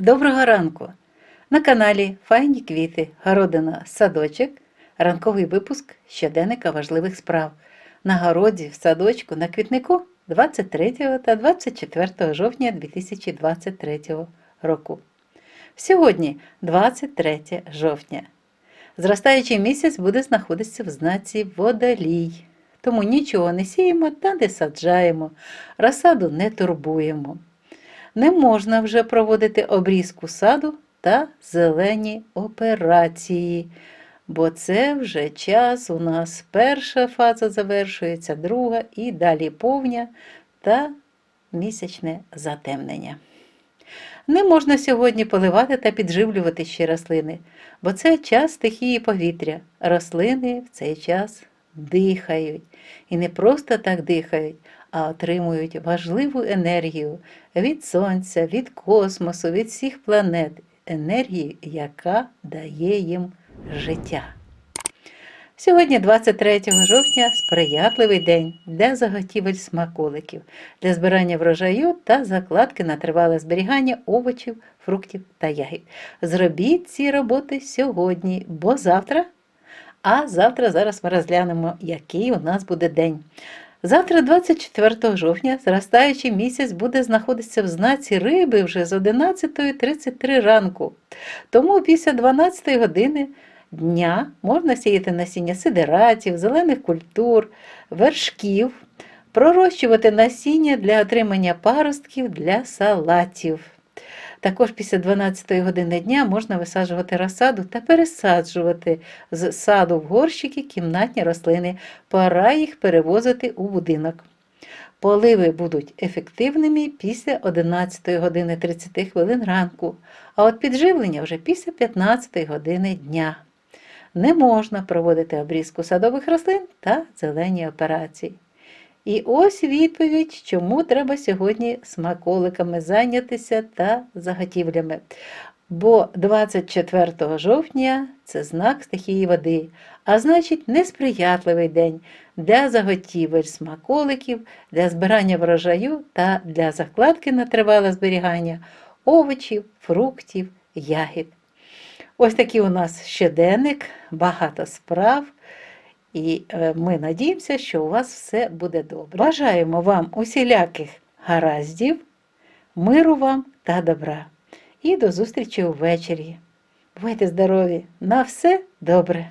Доброго ранку! На каналі Файні квіти, городина, садочок, ранковий випуск щоденника важливих справ. На городі, в садочку, на квітнику 23 та 24 жовтня 2023 року. Сьогодні 23 жовтня. Зростаючий місяць буде знаходитися в знаці водолій. Тому нічого не сіємо та не саджаємо, розсаду не турбуємо не можна вже проводити обрізку саду та зелені операції, бо це вже час у нас перша фаза завершується, друга і далі повня та місячне затемнення. Не можна сьогодні поливати та підживлювати ще рослини, бо це час стихії повітря. Рослини в цей час дихають. І не просто так дихають, а отримують важливу енергію від сонця, від космосу, від всіх планет, енергію, яка дає їм життя. Сьогодні, 23 жовтня, сприятливий день для заготівель смаколиків, для збирання врожаю та закладки на тривале зберігання овочів, фруктів та ягід. Зробіть ці роботи сьогодні, бо завтра. А завтра зараз ми розглянемо, який у нас буде день. Завтра, 24 жовтня, зростаючий місяць буде знаходитися в знаці риби вже з 11.33 ранку. Тому після 12 години дня можна сіяти насіння сидератів, зелених культур, вершків, пророщувати насіння для отримання паростків для салатів. Також після 12 години дня можна висаджувати розсаду та пересаджувати з саду в горщики кімнатні рослини. Пора їх перевозити у будинок. Поливи будуть ефективними після 11 години 30 хвилин ранку, а от підживлення вже після 15 години дня. Не можна проводити обрізку садових рослин та зелені операції. І ось відповідь, чому треба сьогодні смаколиками зайнятися та заготівлями. Бо 24 жовтня це знак стихії води, а значить, несприятливий день для заготівель смаколиків, для збирання врожаю та для закладки на тривале зберігання овочів, фруктів, ягід. Ось такий у нас щоденник, багато справ. І е, ми надіємося, що у вас все буде добре. Бажаємо вам усіляких гараздів, миру вам та добра. І до зустрічі увечері. Бувайте здорові! На все добре!